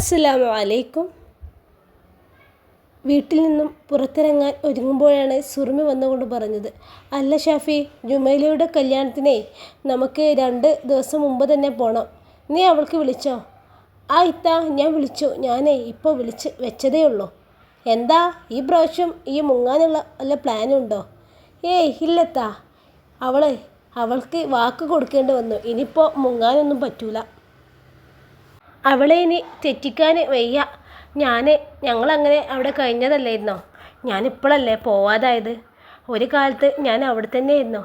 അസ്സലാമു അലൈക്കും വീട്ടിൽ നിന്നും പുറത്തിറങ്ങാൻ ഒരുങ്ങുമ്പോഴാണ് സുറുമി വന്നുകൊണ്ട് പറഞ്ഞത്. അല്ല ഷാഫി ജുമൈലയുടെ കല്യാണത്തിനേ നമുക്ക് രണ്ട് ദിവസം മുമ്പ് തന്നെ പോകണം നീ അവൾക്ക് വിളിച്ചോ? ആ ഇത്ത ഞാൻ വിളിച്ചു. ഞാനേ ഇപ്പോൾ വിളിച്ച് വെച്ചതേ ഉള്ളൂ. എന്താ ഈ പ്രാവശ്യം ഈ മുങ്ങാനുള്ള വല്ല പ്ലാനും ഉണ്ടോ? ഏയ് ഇല്ലത്താ. അവളെ അവൾക്ക് വാക്ക് കൊടുക്കേണ്ടി വന്നു. ഇനിയിപ്പോൾ മുങ്ങാനൊന്നും പറ്റൂല. അവളെ ഇനി തെറ്റിക്കാൻ വയ്യ. ഞാൻ ഞങ്ങളങ്ങനെ അവിടെ കഴിഞ്ഞതല്ലായിരുന്നോ? ഞാനിപ്പോഴല്ലേ പോവാതായത്? ഒരു കാലത്ത് ഞാൻ അവിടെ തന്നെ ആയിരുന്നോ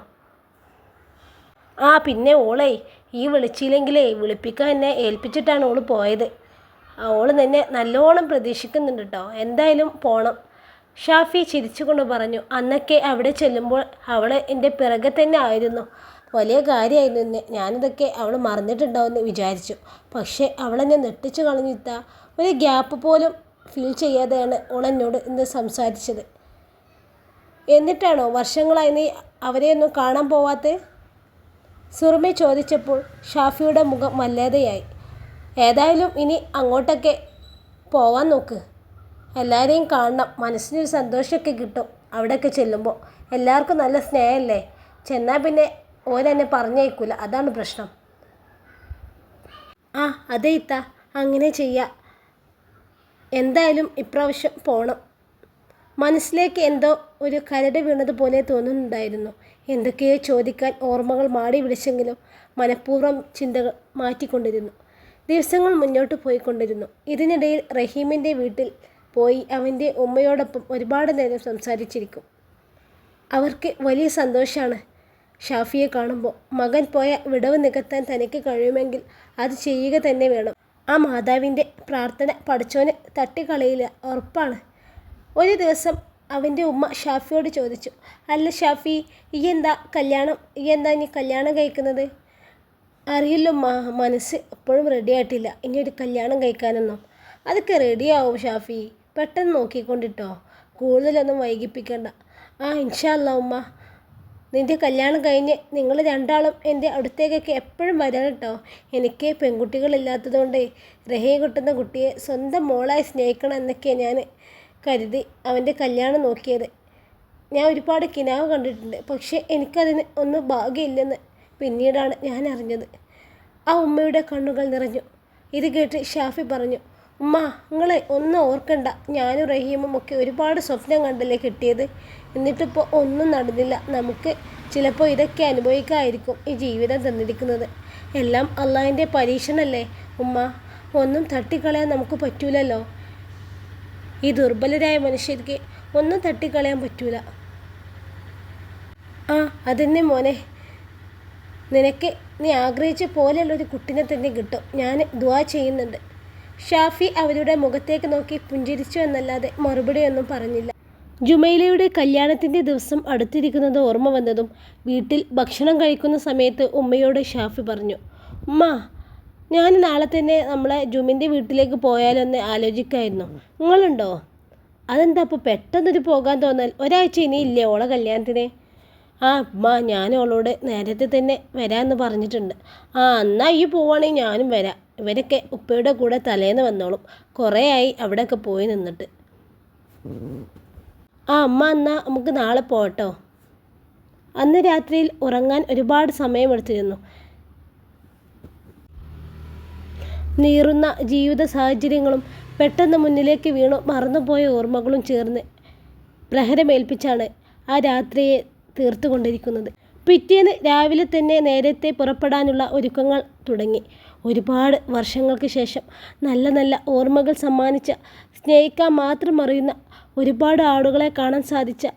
ആ പിന്നെ ഓളെ ഈ വിളിച്ചില്ലെങ്കിലേ വിളിപ്പിക്കാൻ എന്നെ ഏൽപ്പിച്ചിട്ടാണ് ഓൾ പോയത്. ഓൾ നിന്നെ നല്ലോണം പ്രതീക്ഷിക്കുന്നുണ്ട് കേട്ടോ എന്തായാലും പോണം. ഷാഫി ചിരിച്ചുകൊണ്ട് പറഞ്ഞു അന്നൊക്കെ അവിടെ ചെല്ലുമ്പോൾ അവൾ എന്റെ പിറകെ തന്നെ ആയിരുന്നു. വലിയ കാര്യമായിരുന്നു ഞാനിതൊക്കെ അവൾ മറന്നിട്ടുണ്ടാവുമെന്ന് വിചാരിച്ചു. പക്ഷേ അവളെന്നെ നെട്ടിച്ചു കളഞ്ഞിട്ട ഒരു ഗ്യാപ്പ് പോലും ഫീൽ ചെയ്യാതെയാണ് ഓളെന്നോട് ഇന്ന് സംസാരിച്ചത്. എന്നിട്ടാണോ വർഷങ്ങളായി നീ അവരെയൊന്നും കാണാൻ പോവാത്തത് സുറുമി ചോദിച്ചപ്പോൾ ഷാഫിയുടെ മുഖം വല്ലാതെയായി ഏതായാലും ഇനി അങ്ങോട്ടൊക്കെ പോവാൻ നോക്ക്. എല്ലാവരെയും കാണണം. മനസ്സിനൊരു സന്തോഷമൊക്കെ കിട്ടും അവിടെയൊക്കെ ചെല്ലുമ്പോൾ. എല്ലാവർക്കും നല്ല സ്നേഹമല്ലേ? ചെന്നാൽ പിന്നെ ഓരെന്നെ പറഞ്ഞേക്കൂല അതാണ് പ്രശ്നം. ആ അതെ ഇത്ത. അങ്ങനെ ചെയ്യാം. എന്തായാലും ഇപ്രാവശ്യം പോണം. മനസ്സിലേക്ക് എന്തോ ഒരു കരട് വീണതുപോലെ തോന്നുന്നുണ്ടായിരുന്നു. എന്തൊക്കെയോ ചോദിക്കാൻ ഓർമ്മകൾ മാടി വിളിച്ചെങ്കിലും മനഃപൂർവം ചിന്തകൾ മാറ്റിക്കൊണ്ടിരുന്നു. ദിവസങ്ങൾ മുന്നോട്ട് പോയിക്കൊണ്ടിരുന്നു. ഇതിനിടയിൽ റഹീമിന്റെ വീട്ടിൽ പോയി അവന്റെ ഉമ്മയോടൊപ്പം ഒരുപാട് നേരം സംസാരിച്ചിരിക്കും. അവർക്ക് വലിയ സന്തോഷമാണ് ഷാഫിയെ കാണുമ്പോൾ മകൻ പോയ വിടവ് നികത്താൻ തനിക്ക് കഴിയുമെങ്കിൽ അത് ചെയ്യുക തന്നെ വേണം. ആ മാതാവിന്റെ പ്രാർത്ഥന പഠിച്ചോന് തട്ടിക്കളയില്ല. ഉറപ്പാണ്. ഒരു ദിവസം അവന്റെ ഉമ്മ ഷാഫിയോട് ചോദിച്ചു അല്ല ഷാഫി ഈ എന്താ കല്യാണം? ഈ എന്താ ഇനി കല്യാണം കഴിക്കുന്നത്? അറിയില്ല ഉമ്മ മനസ്സ് എപ്പോഴും റെഡി ആയിട്ടില്ല. ഇനി ഒരു കല്യാണം കഴിക്കാനൊന്നും. അതൊക്കെ റെഡിയാവും ഷാഫി. പെട്ടെന്ന് നോക്കിക്കൊണ്ടിട്ടോ. കൂടുതലൊന്നും വൈകിപ്പിക്കണ്ട. ആ ഇൻഷാല്ല ഉമ്മ. നിന്റെ കല്യാണം കഴിഞ്ഞ് നിങ്ങൾ രണ്ടാളും എന്റെ അടുത്തേക്കൊക്കെ എപ്പോഴും വരണം കേട്ടോ. എനിക്ക് പെൺകുട്ടികളില്ലാത്തതുകൊണ്ട് റഹീം കിട്ടുന്ന കുട്ടിയെ സ്വന്തം മോളായി സ്നേഹിക്കണം എന്നൊക്കെ ഞാൻ കരുതി അവന്റെ കല്യാണം നോക്കിയത്. ഞാൻ ഒരുപാട് കിനാവ് കണ്ടിട്ടുണ്ട്. പക്ഷേ എനിക്കതിന് ഒന്നും ഭാഗ്യമില്ലെന്ന് പിന്നീടാണ് ഞാൻ അറിഞ്ഞത്. ആ ഉമ്മയുടെ കണ്ണുകൾ നിറഞ്ഞു. ഇത് കേട്ട് ഷാഫി പറഞ്ഞു ഉമ്മ നിങ്ങളെ ഒന്നും ഓർക്കണ്ട. ഞാനും റഹീമും ഒക്കെ ഒരുപാട് സ്വപ്നം കണ്ടല്ലേ കിട്ടിയത്. എന്നിട്ടിപ്പോൾ ഒന്നും നടന്നില്ല. നമുക്ക് ചിലപ്പോൾ ഇതൊക്കെ അനുഭവിക്കായിരിക്കും ഈ ജീവിതം തന്നിരിക്കുന്നത്. എല്ലാം അള്ളാഹിന്റെ പരീക്ഷണല്ലേ? ഉമ്മ ഒന്നും തട്ടിക്കളയാൻ നമുക്ക് പറ്റൂലല്ലോ? ഈ ദുർബലരായ മനുഷ്യർക്ക് ഒന്നും തട്ടിക്കളയാൻ പറ്റൂല. ആ അതന്നെ മോനെ. നിനക്ക് നീ ആഗ്രഹിച്ച പോലെയുള്ള ഒരു കുട്ടിനെ തന്നെ കിട്ടും. ഞാൻ ദുവാ ചെയ്യുന്നുണ്ട്. ഷാഫി അവരുടെ മുഖത്തേക്ക് നോക്കി പുഞ്ചിരിച്ചു എന്നല്ലാതെ മറുപടിയൊന്നും പറഞ്ഞില്ല. ജുമൈലയുടെ കല്യാണത്തിന്റെ ദിവസം അടുത്തിരിക്കുന്നത് ഓർമ്മ വന്നതും വീട്ടിൽ ഭക്ഷണം കഴിക്കുന്ന സമയത്ത് ഉമ്മയോട് ഷാഫി പറഞ്ഞു ഉമ്മ ഞാൻ നാളെ തന്നെ നമ്മളെ ജുമിന്റെ വീട്ടിലേക്ക് പോയാലൊന്ന് ആലോചിക്കായിരുന്നു. നിങ്ങളുണ്ടോ? അതെന്താ അപ്പോൾ പെട്ടെന്നൊരു പോകാൻ തോന്നൽ ഒരാഴ്ച ഇനിയില്ലേ ഓളെ കല്യാണത്തിന്? ആ അമ്മ ഞാൻ അവളോട് നേരത്തെ തന്നെ വരാമെന്ന് പറഞ്ഞിട്ടുണ്ട്. ആ എന്നാൽ ഈ പോവുകയാണെങ്കിൽ ഞാനും വരാം. ഇവരൊക്കെ ഉപ്പയുടെ കൂടെ തലേന്ന് വന്നോളും. കുറേ ആയി അവിടെയൊക്കെ പോയി നിന്നിട്ട്. ആ അമ്മ എന്നാൽ നമുക്ക് നാളെ പോട്ടോ അന്ന് രാത്രിയിൽ ഉറങ്ങാൻ ഒരുപാട് സമയമെടുത്തിരുന്നു നീറുന്ന ജീവിത സാഹചര്യങ്ങളും പെട്ടെന്ന് മുന്നിലേക്ക് വീണു മറന്നുപോയ ഓർമ്മകളും ചേർന്ന് പ്രഹരമേൽപ്പിച്ചാണ് ആ രാത്രിയെ തീർത്തുകൊണ്ടിരിക്കുന്നത്. പിറ്റേന്ന് രാവിലെ തന്നെ നേരത്തെ പുറപ്പെടാനുള്ള ഒരുക്കങ്ങൾ തുടങ്ങി. ഒരുപാട് വർഷങ്ങൾക്ക് ശേഷം നല്ല നല്ല ഓർമ്മകൾ സമ്മാനിച്ച സ്നേഹിക്കാൻ മാത്രം അറിയുന്ന ഒരുപാട് ആളുകളെ കാണാൻ സാധിച്ച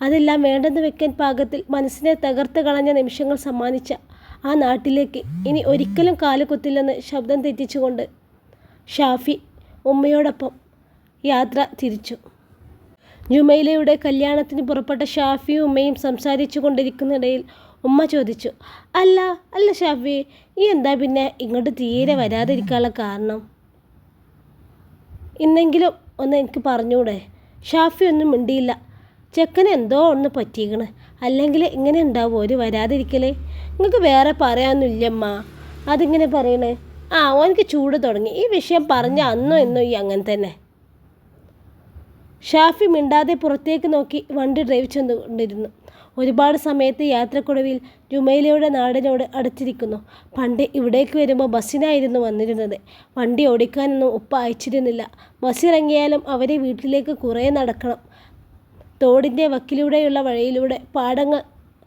അതെല്ലാം വേണ്ടെന്ന് വെക്കാൻ പാകത്തിൽ മനസ്സിനെ തകർത്ത് കളഞ്ഞ നിമിഷങ്ങൾ സമ്മാനിച്ച ആ നാട്ടിലേക്ക് ഇനി ഒരിക്കലും കാലുകുത്തില്ലെന്ന് ശബ്ദം തെറ്റിച്ചുകൊണ്ട് ഷാഫി ഉമ്മയോടൊപ്പം യാത്ര തിരിച്ചു. ജുമൈലയുടെ കല്യാണത്തിന് പുറപ്പെട്ട ഷാഫിയും ഉമ്മയും സംസാരിച്ചു കൊണ്ടിരിക്കുന്നിടയിൽ ഉമ്മ ചോദിച്ചു അല്ല അല്ല ഷാഫി ഈ എന്താ പിന്നെ? ഇങ്ങോട്ട് തീരെ വരാതിരിക്കാനുള്ള കാരണം? ഇന്നെങ്കിലും ഒന്ന് എനിക്ക് പറഞ്ഞൂടെ ഷാഫി ഒന്നും മിണ്ടിയില്ല. ചെക്കന് എന്തോ ഒന്ന് പറ്റിയിക്കണ് അല്ലെങ്കിൽ ഇങ്ങനെ ഉണ്ടാവും ഒരു വരാതിരിക്കലേ? നിങ്ങൾക്ക് വേറെ പറയാനൊന്നുമില്ലമ്മ അതിങ്ങനെ പറയണേ. ആ ഓനിക്ക് ചൂട് തുടങ്ങി. ഈ വിഷയം പറഞ്ഞ അന്നോ എന്നോ ഈ അങ്ങനെ തന്നെ. ഷാഫി മിണ്ടാതെ പുറത്തേക്ക് നോക്കി വണ്ടി ഡ്രൈവ് ചെന്നുകൊണ്ടിരുന്നു ഒരുപാട് സമയത്ത് യാത്രക്കുടവിൽ ജുമൈലയുടെ നാടിനോട് അടുത്തിരിക്കുന്നു. പണ്ട് ഇവിടേക്ക് വരുമ്പോൾ ബസ്സിനായിരുന്നു വന്നിരുന്നത്. വണ്ടി ഓടിക്കാനൊന്നും ഉപ്പ അയച്ചിരുന്നില്ല. ബസ്സിറങ്ങിയാലും അവരെ വീട്ടിലേക്ക് കുറേ നടക്കണം. തോടിന്റെ വക്കിലൂടെയുള്ള വഴിയിലൂടെ പാടങ്ങൾ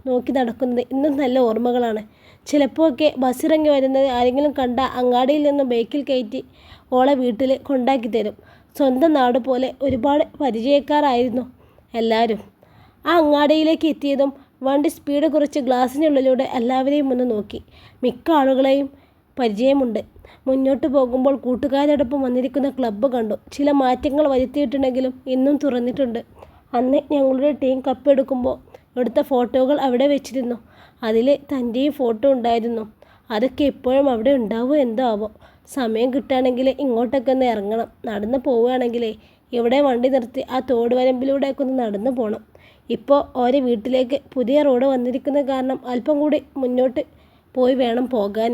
നോക്കി നടക്കുന്നത് ഇന്നും നല്ല ഓർമ്മകളാണ്. ചിലപ്പോഴൊക്കെ ബസ്സിറങ്ങി വരുന്നത് ആരെങ്കിലും കണ്ട അങ്ങാടിയിൽ നിന്നും ബൈക്കിൽ കയറ്റി ഓളെ വീട്ടിൽ കൊണ്ടാക്കി തരും. സ്വന്തം നാട് പോലെ ഒരുപാട് പരിചയക്കാരായിരുന്നു എല്ലാവരും. ആ അങ്ങാടിയിലേക്ക് എത്തിയതും വണ്ടി സ്പീഡ് കുറച്ച് ഗ്ലാസിനുള്ളിലൂടെ എല്ലാവരെയും ഒന്ന് നോക്കി. മിക്ക ആളുകളെയും പരിചയമുണ്ട്. മുന്നോട്ട് പോകുമ്പോൾ കൂട്ടുകാരോടൊപ്പം വന്നിരിക്കുന്ന ക്ലബ്ബ് കണ്ടു. ചില മാറ്റങ്ങൾ വരുത്തിയിട്ടുണ്ടെങ്കിലും ഇന്നും തുറന്നിട്ടുണ്ട്. അന്ന് ഞങ്ങളുടെ ടീം കപ്പ് എടുക്കുമ്പോൾ എടുത്ത ഫോട്ടോകൾ അവിടെ വെച്ചിരുന്നു. അതിൽ തന്റെയും ഫോട്ടോ ഉണ്ടായിരുന്നു. അതൊക്കെ ഇപ്പോഴും അവിടെ ഉണ്ടാവുമോ എന്തോ ആവോ സമയം കിട്ടുകയാണെങ്കിൽ ഇങ്ങോട്ടൊക്കെ ഒന്ന് ഇറങ്ങണം. നടന്ന് പോവുകയാണെങ്കിലേ ഇവിടെ വണ്ടി നിർത്തി ആ തോട് വരമ്പിലൂടെയൊക്കെ ഒന്ന് നടന്നു പോകണം ഇപ്പോൾ ഓരോ വീട്ടിലേക്ക് പുതിയ റോഡ് വന്നിരിക്കുന്ന കാരണം അല്പം കൂടി മുന്നോട്ട് പോയി വേണം പോകാൻ.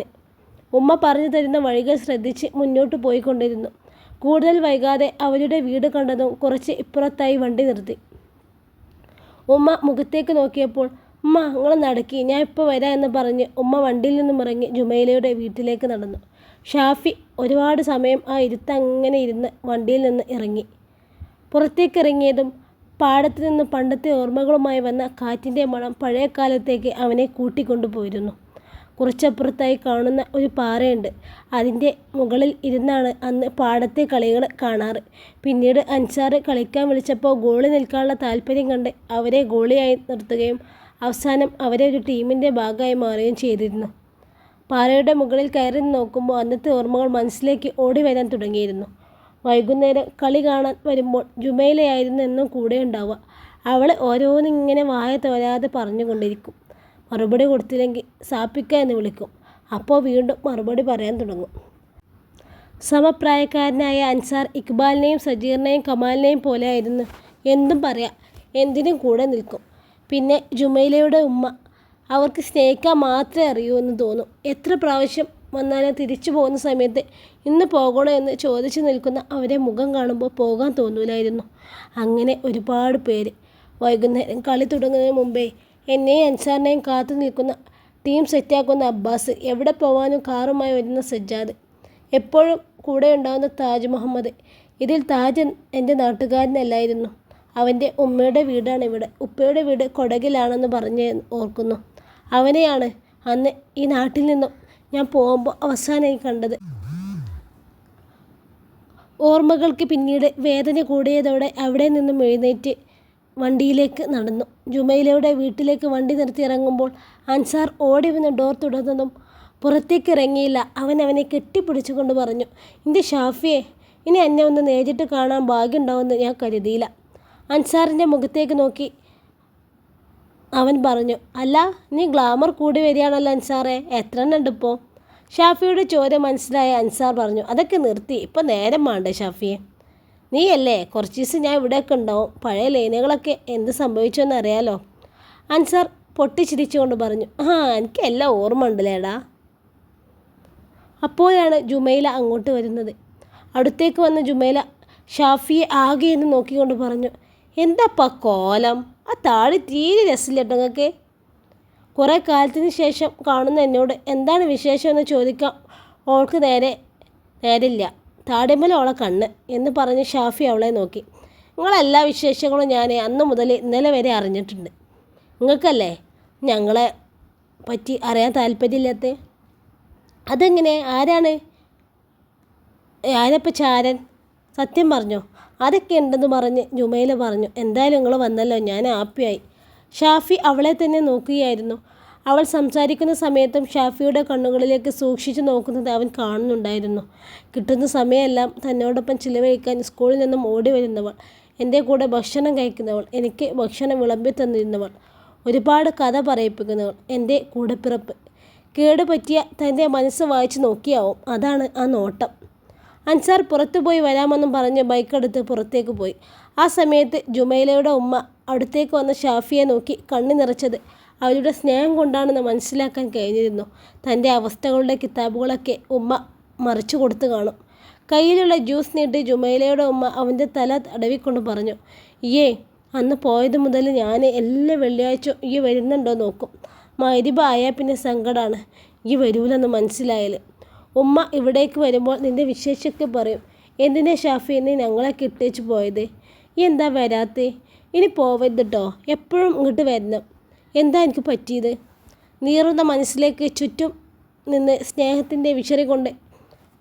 ഉമ്മ പറഞ്ഞു തരുന്ന വഴികൾ ശ്രദ്ധിച്ച് മുന്നോട്ട് പോയിക്കൊണ്ടിരുന്നു. കൂടുതൽ വൈകാതെ അവരുടെ വീട് കണ്ടതും കുറച്ച് ഇപ്പുറത്തായി വണ്ടി നിർത്തി. ഉമ്മ മുഖത്തേക്ക് നോക്കിയപ്പോൾ ഉമ്മ നിങ്ങൾ നടക്കി. ഞാൻ ഇപ്പോൾ വരാം എന്ന് പറഞ്ഞ് ഉമ്മ വണ്ടിയിൽ നിന്നും ഇറങ്ങി ജുമൈലയുടെ വീട്ടിലേക്ക് നടന്നു. ഷാഫി ഒരുപാട് സമയം ആ ഇരുത്ത് അങ്ങനെ ഇരുന്ന് വണ്ടിയിൽ നിന്ന് ഇറങ്ങി. പുറത്തേക്ക് ഇറങ്ങിയതും പാടത്ത് നിന്ന് പണ്ടത്തെ ഓർമ്മകളുമായി വന്ന കാറ്റിന്റെ മണം പഴയ കാലത്തേക്ക് അവനെ കൂട്ടിക്കൊണ്ടുപോയിരുന്നു കുറച്ചപ്പുറത്തായി കാണുന്ന ഒരു പാറയുണ്ട്. അതിന്റെ മുകളിൽ ഇരുന്നാണ് അന്ന് പാടത്തെ കളികൾ കാണാറ്. പിന്നീട് അൻസാറ് കളിക്കാൻ വിളിച്ചപ്പോൾ ഗോളി നിൽക്കാനുള്ള താല്പര്യം കണ്ട് അവരെ ഗോളിയായി നിർത്തുകയും അവസാനം അവരെ ഒരു ടീമിന്റെ ഭാഗമായി മാറുകയും ചെയ്തിരുന്നു. പാറയുടെ മുകളിൽ കയറി നോക്കുമ്പോൾ അന്നത്തെ ഓർമ്മകൾ മനസ്സിലേക്ക് ഓടി വരാൻ തുടങ്ങിയിരുന്നു. വൈകുന്നേരം കളി കാണാൻ വരുമ്പോൾ ജുമൈലയായിരുന്നു എന്നും കൂടെ ഉണ്ടാവുക. അവൾ ഓരോന്നിങ്ങനെ വായ തോരാതെ പറഞ്ഞുകൊണ്ടിരിക്കും. മറുപടി കൊടുത്തില്ലെങ്കിൽ സാപ്പിക്ക എന്ന് വിളിക്കും. അപ്പോൾ വീണ്ടും മറുപടി പറയാൻ തുടങ്ങും. സമപ്രായക്കാരനായ അൻസാർ ഇക്ബാലിനെയും സജീറിനെയും കമാലിനെയും പോലെയായിരുന്നു എന്തും പറയാം. എന്തിനും കൂടെ നിൽക്കും. പിന്നെ ജുമൈലയുടെ ഉമ്മ അവർക്ക് സ്നേഹിക്കാൻ മാത്രമേ അറിയൂ എന്ന് തോന്നും. എത്ര പ്രാവശ്യം വന്നാലും തിരിച്ചു പോകുന്ന സമയത്ത് ഇന്ന് പോകണോ എന്ന് ചോദിച്ചു നിൽക്കുന്ന അവരെ മുഖം കാണുമ്പോൾ പോകാൻ തോന്നൂലായിരുന്നു. അങ്ങനെ ഒരുപാട് പേര് വൈകുന്നേരം കളി തുടങ്ങുന്നതിന് മുമ്പേ എന്നെയും അൻസാറിനെയും കാത്തു നിൽക്കുന്ന ടീം സെറ്റാക്കുന്ന അബ്ബാസ് എവിടെ പോകാനും കാറുമായി വരുന്ന സജ്ജാദ് എപ്പോഴും കൂടെ ഉണ്ടാകുന്ന താജ് മുഹമ്മദ്. ഇതിൽ താജ് എന്റെ നാട്ടുകാരനല്ലായിരുന്നു. അവന്റെ ഉമ്മയുടെ വീടാണ് ഇവിടെ. ഉപ്പയുടെ വീട് കൊടകിലാണെന്ന് പറഞ്ഞ് ഓർക്കുന്നു. അവനെയാണ് അന്ന് ഈ നാട്ടിൽ നിന്നും ഞാൻ പോകുമ്പോൾ അവസാനമായി കണ്ടത്. ഓർമ്മകൾക്ക് പിന്നീട് വേദന കൂടിയതോടെ അവിടെ നിന്നും എഴുന്നേറ്റ് വണ്ടിയിലേക്ക് നടന്നു. ജുമൈലയുടെ വീട്ടിലേക്ക് വണ്ടി നിർത്തി ഇറങ്ങുമ്പോൾ അൻസാർ ഓടി വന്ന് ഡോർ തുറന്നതും പുറത്തേക്ക് ഇറങ്ങിയില്ല. അവൻ അവനെ കെട്ടിപ്പിടിച്ചുകൊണ്ട് പറഞ്ഞു എന്റെ ഷാഫിയെ ഇനി എന്നെ ഒന്ന് നേരിട്ട് കാണാൻ ഭാഗ്യമുണ്ടാവുമെന്ന് ഞാൻ കരുതിയില്ല. അൻസാറിന്റെ മുഖത്തേക്ക് നോക്കി. അവൻ പറഞ്ഞു അല്ല നീ ഗ്ലാമർ കൂടി വരികയാണല്ലോ അൻസാറെ എത്ര ഇപ്പോൾ ഷാഫിയുടെ ചോദ്യം മനസ്സിലായ അൻസാർ പറഞ്ഞു അതൊക്കെ നിർത്തി ഇപ്പം നേരം വേണ്ട ഷാഫിയെ. നീയല്ലേ കുറച്ച് ദിവസം ഞാൻ ഇവിടെയൊക്കെ ഉണ്ടാവും പഴയ ലൈനുകളൊക്കെ എന്ത് സംഭവിച്ചെന്ന് അറിയാലോ. അൻസാർ പൊട്ടിച്ചിരിച്ചുകൊണ്ട് പറഞ്ഞു ആ എനിക്ക് എല്ലാം ഓർമ്മ ഉണ്ടല്ലേടാ അപ്പോഴാണ് ജുമൈല അങ്ങോട്ട് വരുന്നത്. അടുത്തേക്ക് വന്ന ജുമൈല ഷാഫിയെ ആകെ എന്ന് നോക്കിക്കൊണ്ട് പറഞ്ഞു എന്താപ്പാ കോലം? ആ താഴെ തീരെ രസമില്ല നിങ്ങൾക്ക്. കുറേ കാലത്തിന് ശേഷം കാണുന്ന എന്നോട് എന്താണ് വിശേഷം എന്ന് ചോദിക്കാൻ ഓൾക്ക് നേരെ നേരില്ല. താടിമല ഓളെ കണ്ണ് എന്ന് പറഞ്ഞ് ഷാഫി അവളെ നോക്കി. നിങ്ങളെല്ലാ വിശേഷങ്ങളും ഞാൻ അന്ന് മുതൽ ഇന്നലെ വരെ അറിഞ്ഞിട്ടുണ്ട്. നിങ്ങൾക്കല്ലേ ഞങ്ങളെ പറ്റി അറിയാൻ താല്പര്യമില്ലാത്ത അതെങ്ങനെ? ആരാണ്? ആരപ്പം ചാരൻ സത്യം പറഞ്ഞോ. അതൊക്കെ ഉണ്ടെന്ന് പറഞ്ഞ് ജുമൈല പറഞ്ഞു എന്തായാലും നിങ്ങൾ വന്നല്ലോ ഞാൻ ഹാപ്പിയായി ഷാഫി അവളെ തന്നെ നോക്കുകയായിരുന്നു. അവൾ സംസാരിക്കുന്ന സമയത്തും ഷാഫിയുടെ കണ്ണുകളിലേക്ക് സൂക്ഷിച്ചു നോക്കുന്നത് അവൻ കാണുന്നുണ്ടായിരുന്നു. കിട്ടുന്ന സമയമെല്ലാം തന്നോടൊപ്പം ചിലവഴിക്കാൻ സ്കൂളിൽ നിന്നും ഓടി വരുന്നവൾ എന്റെ കൂടെ ഭക്ഷണം കഴിക്കുന്നവൾ എനിക്ക് ഭക്ഷണം വിളമ്പി തന്നിരുന്നവൾ ഒരുപാട് കഥ പറയിപ്പിക്കുന്നവൾ എന്റെ കൂടെപ്പിറപ്പ്. കേടുപറ്റിയ തന്റെ മനസ്സ് വായിച്ച് നോക്കിയാവും അതാണ് ആ നോട്ടം. അൻസാർ പുറത്തുപോയി വരാമെന്നും പറഞ്ഞ് ബൈക്കെടുത്ത് പുറത്തേക്ക് പോയി. ആ സമയത്ത് ജുമൈലയുടെ ഉമ്മ അടുത്തേക്ക് വന്ന ഷാഫിയെ നോക്കി കണ്ണു നിറച്ചത് അവരുടെ സ്നേഹം കൊണ്ടാണെന്ന് മനസ്സിലാക്കാൻ കഴിഞ്ഞിരുന്നു. തന്റെ അവസ്ഥകളുടെ കിതാബുകളൊക്കെ ഉമ്മ മറിച്ചു കൊടുത്തു കാണും. കയ്യിലുള്ള ജ്യൂസ് നീട്ടി ജുമൈലയുടെ ഉമ്മ അവന്റെ തല തടവിക്കൊണ്ട് പറഞ്ഞു ഇയേ അന്ന് പോയത് മുതൽ ഞാൻ എല്ലാ വെള്ളിയാഴ്ചയും ഈ വരുന്നുണ്ടോ നോക്കും. മരിബ ആയാൽ പിന്നെ സങ്കടമാണ് ഈ വരൂലെന്ന് മനസ്സിലായാൽ ഉമ്മ ഇവിടേക്ക് വരുമ്പോൾ നിന്റെ വിശേഷമൊക്കെ പറയും. എന്തിനാ ഷാഫി എന്ന് ഞങ്ങളെ കിട്ടിച്ച് പോയത്? എന്താ വരാത്തേ? ഇനി പോവരുത് കേട്ടോ എപ്പോഴും ഇങ്ങോട്ട് വരണം. എന്താ എനിക്ക് പറ്റിയത്? നീറുന്ന മനസ്സിലേക്ക് ചുറ്റും നിന്ന് സ്നേഹത്തിന്റെ വിശറി കൊണ്ട്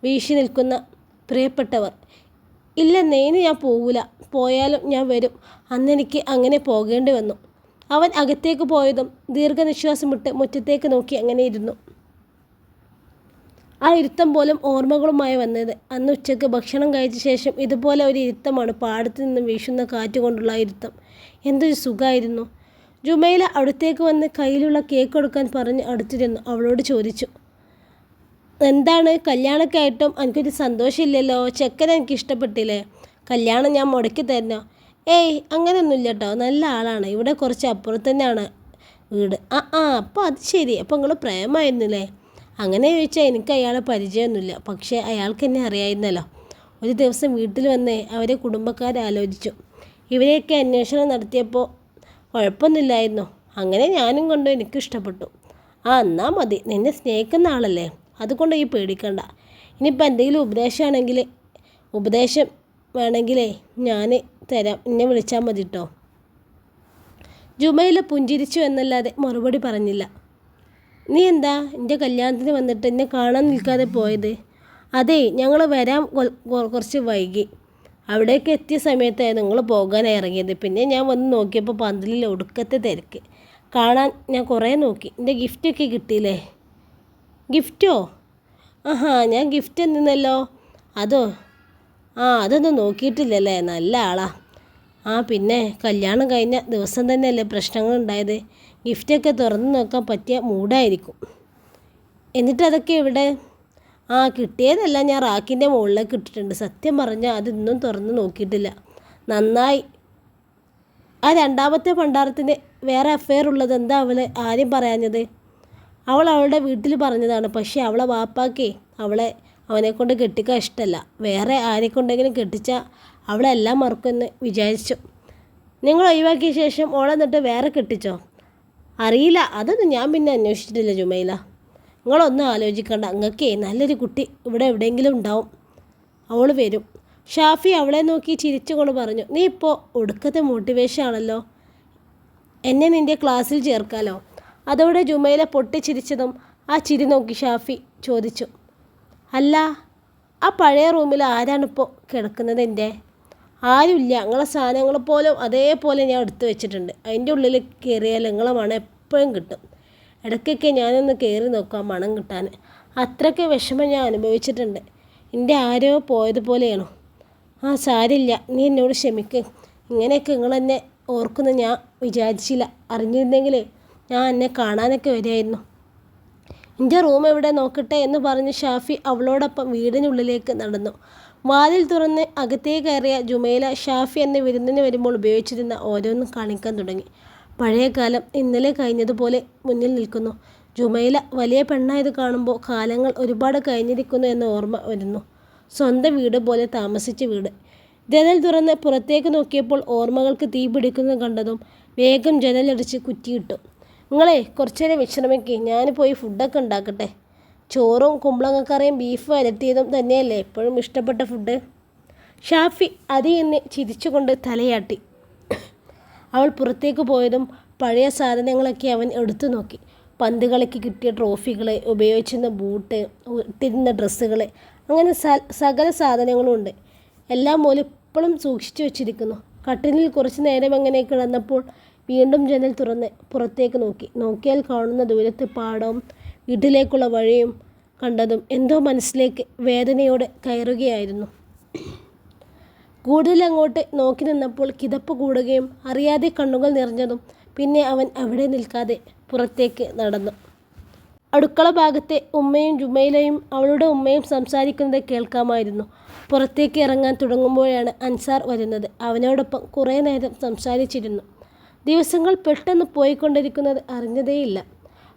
വീശി നിൽക്കുന്ന പ്രിയപ്പെട്ടവർ ഇല്ല നെയ്ന് ഞാൻ പോവില്ല പോയാലും ഞാൻ വരും. അന്നെനിക്ക് അങ്ങനെ പോകേണ്ടി വന്നു. അവൻ അകത്തേക്ക് പോയതും ദീർഘനിശ്വാസം വിട്ട് മുറ്റത്തേക്ക് നോക്കി അങ്ങനെ ഇരുന്നു. ആ ഇരുത്തം പോലും ഓർമ്മകളുമായി വന്നത്. അന്ന് ഉച്ചയ്ക്ക് ഭക്ഷണം കഴിച്ച ശേഷം ഇതുപോലെ ഒരു ഇരുത്തമാണ് പാടത്തു നിന്നും വീശുന്ന കാറ്റ് കൊണ്ടുള്ള ഇരുത്തം. എന്തൊരു സുഖമായിരുന്നു. ജുമൈല അടുത്തേക്ക് വന്ന് കയ്യിലുള്ള കേക്ക് കൊടുക്കാൻ പറഞ്ഞ് അടുത്തിരുന്നു. അവളോട് ചോദിച്ചു എന്താണ്? കല്യാണമൊക്കെ ആയിട്ടും എനിക്കൊരു സന്തോഷമില്ലല്ലോ? ചെക്കൻ എനിക്ക് ഇഷ്ടപ്പെട്ടില്ലേ? കല്യാണം ഞാൻ മുടക്കി തരണോ ഏയ് അങ്ങനെയൊന്നുമില്ല കേട്ടോ നല്ല ആളാണ്. ഇവിടെ കുറച്ച് അപ്പുറത്ത് തന്നെയാണ് വീട്. ആ ആ അപ്പോൾ അത് ശരി. അപ്പോൾ നിങ്ങൾ പ്രേമായിരുന്നില്ലേ? അങ്ങനെ ചോദിച്ചാൽ എനിക്ക് അയാളെ പരിചയമൊന്നുമില്ല. പക്ഷേ അയാൾക്ക് എന്നെ അറിയായിരുന്നല്ലോ. ഒരു ദിവസം വീട്ടിൽ വന്ന് അവരെ കുടുംബക്കാർ ആലോചിച്ചു. ഇവരെയൊക്കെ അന്വേഷണം നടത്തിയപ്പോൾ കുഴപ്പമൊന്നുമില്ലായിരുന്നു. അങ്ങനെ ഞാനും കൊണ്ട് എനിക്ക് ഇഷ്ടപ്പെട്ടു. ആ എന്നാൽ മതി. നിന്നെ സ്നേഹിക്കുന്ന ആളല്ലേ. അതുകൊണ്ട് ഈ പേടിക്കണ്ട. ഇനിയിപ്പോൾ എന്തെങ്കിലും ഉപദേശമാണെങ്കിൽ ഉപദേശം വേണമെങ്കിലേ ഞാൻ തരാം. എന്നെ വിളിച്ചാൽ മതി കേട്ടോ ജുമയിലെ പുഞ്ചിരിച്ചു എന്നല്ലാതെ മറുപടി പറഞ്ഞില്ല. നീ എന്താ എന്റെ കല്യാണത്തിന് വന്നിട്ട് എന്നെ കാണാൻ നിൽക്കാതെ പോയത്? അതെ ഞങ്ങൾ വരാൻ കുറച്ച് വൈകി. അവിടേക്ക് എത്തിയ സമയത്തായിരുന്നു നിങ്ങൾ പോകാൻ ഇറങ്ങിയത്. പിന്നെ ഞാൻ വന്ന് നോക്കിയപ്പോൾ പന്തലിൽ ഒടുക്കത്തെ തിരക്ക്. കാണാൻ ഞാൻ കുറേ നോക്കി. എന്റെ ഗിഫ്റ്റൊക്കെ കിട്ടിയില്ലേ? ഗിഫ്റ്റോ? ആഹാ ഞാൻ ഗിഫ്റ്റ് എന്നല്ലോ അതോ? ആ അതൊന്നും നോക്കിയിട്ടില്ലല്ലേ? നല്ല ആളാ. ആ പിന്നെ കല്യാണം കഴിഞ്ഞ ദിവസം തന്നെയല്ലേ പ്രശ്നങ്ങൾ ഉണ്ടായത് ഗിഫ്റ്റൊക്കെ തുറന്ന് നോക്കാൻ പറ്റിയ മൂഡായിരിക്കും. എന്നിട്ട് അതൊക്കെ ഇവിടെ ആ കിട്ടിയതല്ല. ഞാൻ റാക്കിന്റെ മുകളിലേക്ക് ഇട്ടിട്ടുണ്ട്. സത്യം പറഞ്ഞാൽ അതൊന്നും തുറന്ന് നോക്കിയിട്ടില്ല. നന്നായി. ആ രണ്ടാമത്തെ പണ്ടാരത്തിന് വേറെ അഫെയർ ഉള്ളത് എന്താ അവൾ ആരും പറയാഞ്ഞത്? അവൾ അവളുടെ വീട്ടിൽ പറഞ്ഞതാണ്. പക്ഷേ അവളെ വാപ്പാക്കേ അവളെ അവനെ കൊണ്ട് കെട്ടിക്കാൻ ഇഷ്ടമല്ല വേറെ ആരെ കൊണ്ടെങ്കിലും കെട്ടിച്ചാൽ അവളെല്ലാം മറക്കുമെന്ന് വിചാരിച്ചു. നിങ്ങൾ ഒഴിവാക്കിയ ശേഷം ഓളെ എന്നിട്ട് വേറെ കെട്ടിച്ചോ? അറിയില്ല. അതൊന്നും ഞാൻ പിന്നെ അന്വേഷിച്ചിട്ടില്ല ജുമൈല. നിങ്ങളൊന്നും ആലോചിക്കണ്ട. നിങ്ങൾക്കേ നല്ലൊരു കുട്ടി ഇവിടെ എവിടെയെങ്കിലും ഉണ്ടാവും. അവൾ വരും. ഷാഫി അവളെ നോക്കി ചിരിച്ചുകൊണ്ട് പറഞ്ഞു നീ ഇപ്പോൾ ഒടുക്കത്തെ മോട്ടിവേഷൻ ആണല്ലോ. എന്നെ നിന്റെ ക്ലാസ്സിൽ ചേർക്കാലോ? അതോടെ ജുമൈല പൊട്ടിച്ചിരിച്ചതും ആ ചിരി നോക്കി ഷാഫി ചോദിച്ചു അല്ല ആ പഴയ റൂമിൽ ആരാണിപ്പോൾ കിടക്കുന്നത് എന്റെ ആരുമില്ല. നിങ്ങളെ സാധനങ്ങൾ പോലും അതേപോലെ ഞാൻ എടുത്തു വെച്ചിട്ടുണ്ട്. അതിന്റെ ഉള്ളിൽ കയറിയാൽ നിങ്ങളെ മണം എപ്പോഴും കിട്ടും. ഇടയ്ക്കൊക്കെ ഞാനൊന്ന് കയറി നോക്കാം മണം കിട്ടാൻ. അത്രയ്ക്ക് വിഷമം ഞാൻ അനുഭവിച്ചിട്ടുണ്ട്. എന്റെ ആരോ പോയതുപോലെയാണോ? ആ സാരില്ല. നീ എന്നോട് ക്ഷമിക്ക്. ഇങ്ങനെയൊക്കെ നിങ്ങളെന്നെ ഓർക്കുന്ന ഞാൻ വിചാരിച്ചില്ല. അറിഞ്ഞിരുന്നെങ്കിൽ ഞാൻ എന്നെ കാണാനൊക്കെ വരുമായിരുന്നു എന്റെ റൂം എവിടെ നോക്കട്ടെ എന്ന് പറഞ്ഞ് ഷാഫി അവളോടൊപ്പം വീടിനുള്ളിലേക്ക് നടന്നു. വാതിൽ തുറന്ന് അകത്തേ കയറിയ ജുമൈല ഷാഫി എന്ന വിരുന്നിന് വരുമ്പോൾ ഉപയോഗിച്ചിരുന്ന ഓരോന്നും കാണിക്കാൻ തുടങ്ങി. പഴയ കാലം ഇന്നലെ കഴിഞ്ഞതുപോലെ മുന്നിൽ നിൽക്കുന്നു. ജുമൈല വലിയ പെണ്ണായത് കാണുമ്പോൾ കാലങ്ങൾ ഒരുപാട് കഴിഞ്ഞിരിക്കുന്നു എന്ന ഓർമ്മ വരുന്നു. സ്വന്തം വീട് പോലെ താമസിച്ച വീട്. ജനൽ തുറന്ന് പുറത്തേക്ക് നോക്കിയപ്പോൾ ഓർമ്മകൾക്ക് തീ പിടിക്കുന്നത് കണ്ടതും വേഗം ജനലടിച്ച് കുറ്റിയിട്ടു. നിങ്ങളെ കുറച്ചേരം വിശ്രമിക്കുക ഞാൻ പോയി ഫുഡൊക്കെ ഉണ്ടാക്കട്ടെ. ചോറും കുമ്പളങ്ങക്കറിയും ബീഫ് വരട്ടിയതും തന്നെയല്ലേ എപ്പോഴും ഇഷ്ടപ്പെട്ട ഫുഡ് ഷാഫി അതി എന്നെ ചിരിച്ചുകൊണ്ട് തലയാട്ടി. അവൾ പുറത്തേക്ക് പോയതും പഴയ സാധനങ്ങളൊക്കെ അവൻ എടുത്തു നോക്കി. പന്ത് കളിക്ക് കിട്ടിയ ട്രോഫികൾ ഉപയോഗിച്ചിരുന്ന ബൂട്ട് ഇട്ടിരുന്ന ഡ്രസ്സുകൾ അങ്ങനെ സകല സാധനങ്ങളും ഉണ്ട്. എല്ലാം മൂലം ഇപ്പോഴും സൂക്ഷിച്ചു വെച്ചിരിക്കുന്നു. കട്ടിലിൽ കുറച്ച് നേരം അങ്ങനെ കിടന്നപ്പോൾ വീണ്ടും ജനൽ തുറന്ന് പുറത്തേക്ക് നോക്കി. നോക്കിയാൽ കാണുന്ന ദൂരത്ത് പാടവും വീട്ടിലേക്കുള്ള വഴിയും കണ്ടതും എന്തോ മനസ്സിലേക്ക് വേദനയോടെ കയറുകയായിരുന്നു. കൂടുതൽ അങ്ങോട്ട് നോക്കി നിന്നപ്പോൾ കിതപ്പ് കൂടുകയും അറിയാതെ കണ്ണുകൾ നിറഞ്ഞതും പിന്നെ അവൻ അവിടെ നിൽക്കാതെ പുറത്തേക്ക് നടന്നു. അടുക്കള ഭാഗത്തെ ഉമ്മയും ജുമൈലയും അവളുടെ ഉമ്മയും സംസാരിക്കുന്നത് കേൾക്കാമായിരുന്നു. പുറത്തേക്ക് ഇറങ്ങാൻ തുടങ്ങുമ്പോഴാണ് അൻസാർ വരുന്നത്. അവനോടൊപ്പം കുറേ നേരം സംസാരിച്ചിരുന്നു. ദിവസങ്ങൾ പെട്ടെന്ന് പോയിക്കൊണ്ടിരിക്കുന്നത് അറിഞ്ഞതേയില്ല.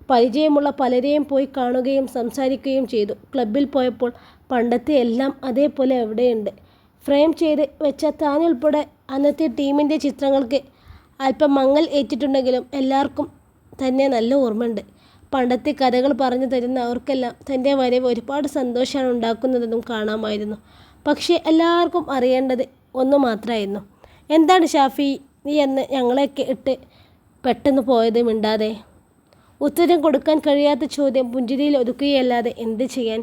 പരിചയമുള്ള പലരെയും പോയി കാണുകയും സംസാരിക്കുകയും ചെയ്തു. ക്ലബ്ബിൽ പോയപ്പോൾ പണ്ടത്തെ എല്ലാം അതേപോലെ എവിടെയുണ്ട് ഫ്രെയിം ചെയ്ത് വെച്ച താനുൾപ്പെടെ അന്നത്തെ ടീമിന്റെ ചിത്രങ്ങൾക്ക് അല്പം മങ്ങൽ ഏറ്റിട്ടുണ്ടെങ്കിലും എല്ലാവർക്കും തന്നെ നല്ല ഓർമ്മയുണ്ട്. പണ്ടത്തെ കഥകൾ പറഞ്ഞു തരുന്ന അവർക്കെല്ലാം തന്റെ വരവ് ഒരുപാട് സന്തോഷമാണ് ഉണ്ടാക്കുന്നതെന്നും കാണാമായിരുന്നു. പക്ഷേ എല്ലാവർക്കും അറിയേണ്ടത് ഒന്ന് മാത്രമായിരുന്നു. എന്താണ് ഷാഫി നീ എന്ന് ഞങ്ങളെയൊക്കെ ഇട്ട് പെട്ടെന്ന് പോയത് മിണ്ടാതെ? ഉത്തരം കൊടുക്കാൻ കഴിയാത്ത ചോദ്യം പുഞ്ചിരിയിൽ ഒതുക്കുകയല്ലാതെ എന്ത് ചെയ്യാൻ?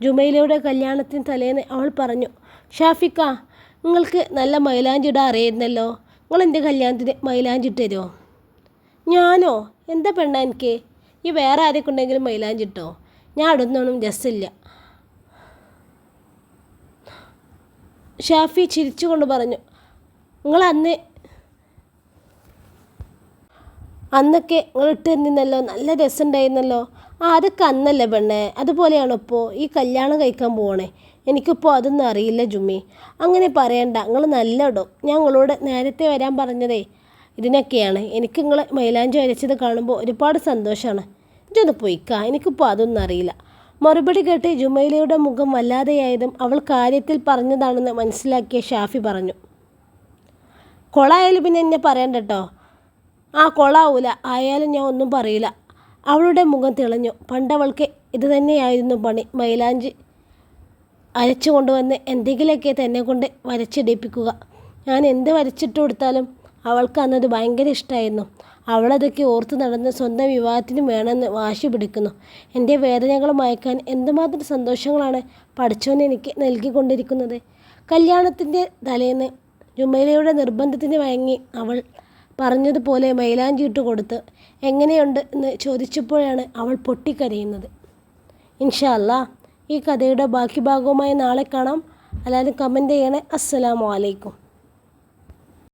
ജുമയിലയുടെ കല്യാണത്തിന് തലേന്ന് അവൾ പറഞ്ഞു ഷാഫിക്ക നിങ്ങൾക്ക് നല്ല മൈലാഞ്ചിട അറിയുന്നല്ലോ നിങ്ങൾ എന്റെ കല്യാണത്തിന് മൈലാഞ്ചി ഇട്ട് ഞാനോ? എന്താ പെണ്ണ എനിക്ക്? ഈ വേറെ ആരെക്കുണ്ടെങ്കിലും മൈലാഞ്ചി ഞാൻ ഇടുന്നൊന്നും രസമില്ല ഷാഫി ചിരിച്ചുകൊണ്ട് പറഞ്ഞു നിങ്ങൾ അന്ന് അന്നൊക്കെ നിങ്ങൾ ഇട്ട് തന്നിരുന്നല്ലോ നല്ല രസമുണ്ടായിരുന്നല്ലോ. ആ അതൊക്കെ അന്നല്ലേ പെണ്ണേ? അതുപോലെയാണോ ഇപ്പോൾ ഈ കല്യാണം കഴിക്കാൻ പോകണേ എനിക്കിപ്പോൾ അതൊന്നും അറിയില്ല ജുമ്മി അങ്ങനെ പറയണ്ട നിങ്ങൾ നല്ല ഇടും ഞാൻ നിങ്ങളോട് നേരത്തെ വരാൻ പറഞ്ഞതേ ഇതിനൊക്കെയാണ്. എനിക്ക് നിങ്ങൾ മൈലാഞ്ചി വരച്ചത് കാണുമ്പോൾ ഒരുപാട് സന്തോഷമാണ് ഇതൊന്ന് പൊയ്ക്കാ എനിക്കിപ്പോൾ അതൊന്നും അറിയില്ല. മറുപടി കേട്ട് ജുമൈലയുടെ മുഖം വല്ലാതെയായതും അവൾ കാര്യത്തിൽ പറഞ്ഞതാണെന്ന് മനസ്സിലാക്കിയ ഷാഫി പറഞ്ഞു. കൊളായാലും പിന്നെ എന്നെ പറയണ്ട കേട്ടോ ആ കൊളാവൂല. ആയാലും ഞാൻ ഒന്നും പറയില്ല. അവളുടെ മുഖം തിളഞ്ഞു. പണ്ടവൾക്ക് ഇത് തന്നെയായിരുന്നു പണി. മൈലാഞ്ചി അരച്ചു കൊണ്ടുവന്ന് എന്തെങ്കിലുമൊക്കെ തന്നെ കൊണ്ട് വരച്ചിടിപ്പിക്കുക. ഞാൻ എന്ത് വരച്ചിട്ട് കൊടുത്താലും അവൾക്ക് അന്നത് ഭയങ്കര ഇഷ്ടമായിരുന്നു അവളതൊക്കെ ഓർത്ത് നടന്ന് സ്വന്തം വിവാഹത്തിന് വേണമെന്ന് വാശി പിടിക്കുന്നു. എന്റെ വേദനകൾ മയക്കാൻ എന്തുമാത്രം സന്തോഷങ്ങളാണ് പഠിച്ചവൻ എനിക്ക് നൽകിക്കൊണ്ടിരിക്കുന്നത്. കല്യാണത്തിന്റെ തലേന്ന് ജുമൈലയുടെ നിർബന്ധത്തിന് വഴങ്ങി അവൾ പറഞ്ഞതുപോലെ മൈലാഞ്ചി ഇട്ട് കൊടുത്ത് എങ്ങനെയുണ്ട്? എന്ന് ചോദിച്ചപ്പോഴാണ് അവൾ പൊട്ടിക്കരയുന്നത്. ഇൻഷാ അല്ലാ ഈ കഥയുടെ ബാക്കി ഭാഗവുമായി നാളെ കാണാം. അല്ലാതെ കമന്റ് ചെയ്യണേ. അസ്സലാമു അലൈക്കും.